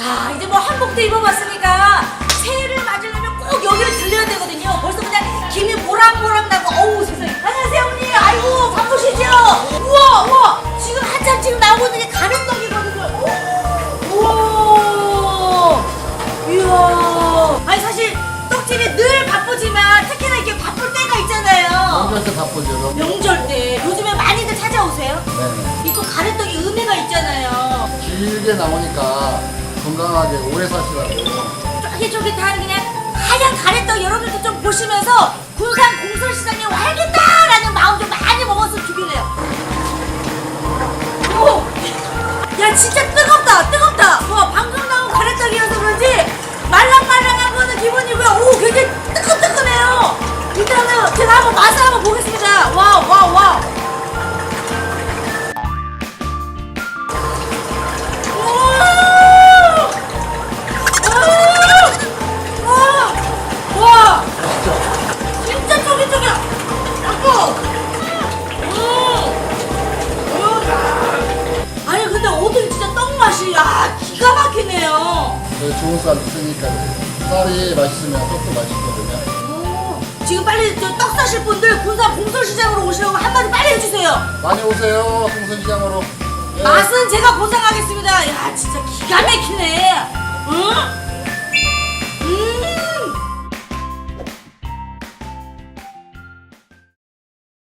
야 이제 뭐 한복도 입어봤으니까 새해를 맞으려면 꼭 여기를 들려야 되거든요. 벌써 그냥 김이 보랑보랑 나고 어우 세상에. 안녕하세요 언니. 아이고 바쁘시죠? 우와 우와 지금 한참 지금 나오고 있는 게 가래떡이거든요. 오, 우와 이야. 아니 사실 떡집이 늘 바쁘지만 특히나 이렇게 바쁠 때가 있잖아요. 명절 때 바쁘죠. 명절 때 요즘에 많이들 찾아오세요? 네. 이 또 가래떡이 의미가 있잖아요. 길게 나오니까 건강하게 오래 사시라고. 쫄깃쫄깃한 그냥 하얀 가래떡 여러분들도 좀 보시면서 군산 공설시장에 와야겠다라는 마음 좀 많이 먹었으면 좋겠네요. 오! 야 진짜 뜨겁다 뜨겁다 와 방금 나온 가래떡이어서 저희 좋은 쌀 쓰니까 쌀이 맛있으면 떡도 맛있거든요. 오, 지금 빨리 저 떡 사실 분들 군산 공설시장으로 오시라고 한마디 빨리 해주세요. 많이 오세요, 홍선시장으로. 예. 맛은 제가 보상하겠습니다. 야 진짜 기가 막히네. 응?